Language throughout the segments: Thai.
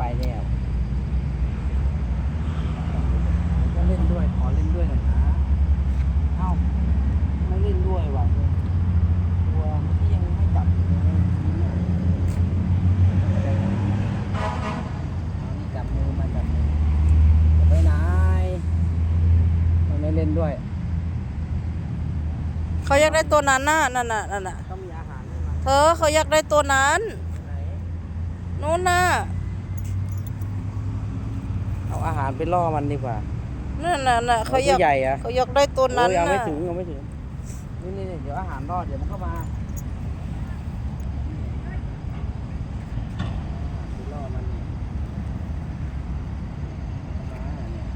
ไปแล้วก็เล่นด้วย ขอเล่นด้วยหน่อยนะเอ้าไม่เล่นด้วยว่ะตัวเมื่อกี้ยังไม่จับอยู่เลยเอานี่จับมือมาจับมือจะไปไหนมันไม่เล่นด้วย เขาอยากได้ตัวนั้นน่ะนั่นน่ะนั่นน่ะต้องมีอาหารให้มันเธอเขาอยากได้ตัวนั้น ไหน นู้นน่ะเอาอาหารไปล่อมันดีกว่านั่นน่ะน่ะเขาอยากตัวใหญ่อะเขาอยากได้ตัวนั้นโอ้ยยังน่ะไม่ถึงยังไม่ถึงนี่นี่นี่เดี๋ยวอาหารรอดเดี๋ยวมันก็มาไปล่อมันเนี่ยมาเนี่ย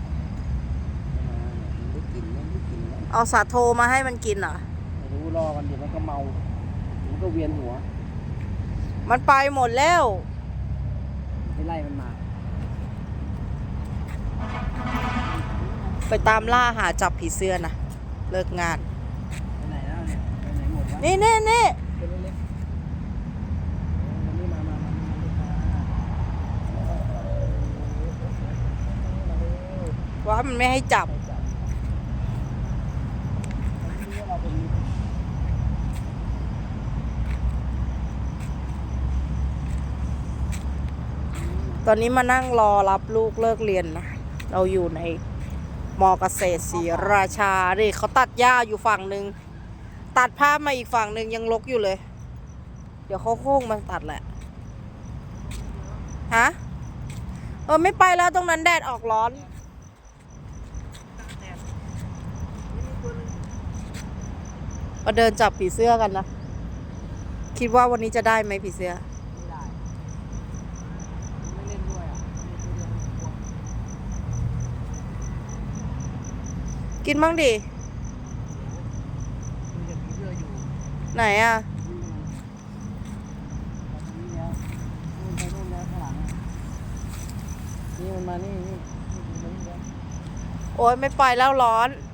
มาเนี่ยมันได้กลินมันได้กลินแล้วเอาสาโทมาให้มันกินเหรอไม่รู้ล่อมันเดี๋ยวมันก็เมามันก็เวียนหัว มันไปหมดแล้วไปไล่มันมา ไปตามล่าหาจับผีเสื้อนะเลิกงาน ไปไหนแล้วเนี่ยไปไหนหมดวะนี่นี่นี่ตัวเล็กๆเออมันนี่มามามามามาว่ามันไม่ให้จับตอนนี้มานั่งรอรับลูกเลิกเรียนนะ เราอยู่ใน มอเกษตรศรีราชาดิเขาตัดหญ้าอยู่ฝั่งหนึ่งตัดภาพมาอีกฝั่งหนึ่งยังลกอยู่เลย เดี๋ยวเขาโค้งมาตัดแหละฮะเออไม่ไปแล้วตรงนั้นแดดออกร้อน มาเดินจับผีเสื้อกันนะ คิดว่าวันนี้จะได้ไหมผีเสื้อ ไม่ได้ไม่เล่นด้วยอะไม่เล่นด้วยกลัว กินบ้างดิมันจะผีเสื้ออยู่ไหนอะนี่มันมาทางนี้แล้วนู่นไปนู่นแล้วข้างหลังอะนี่มันมานี่นี่นี่นี่นี่แล้วโอ้ยไม่ไปแล้วร้อนเ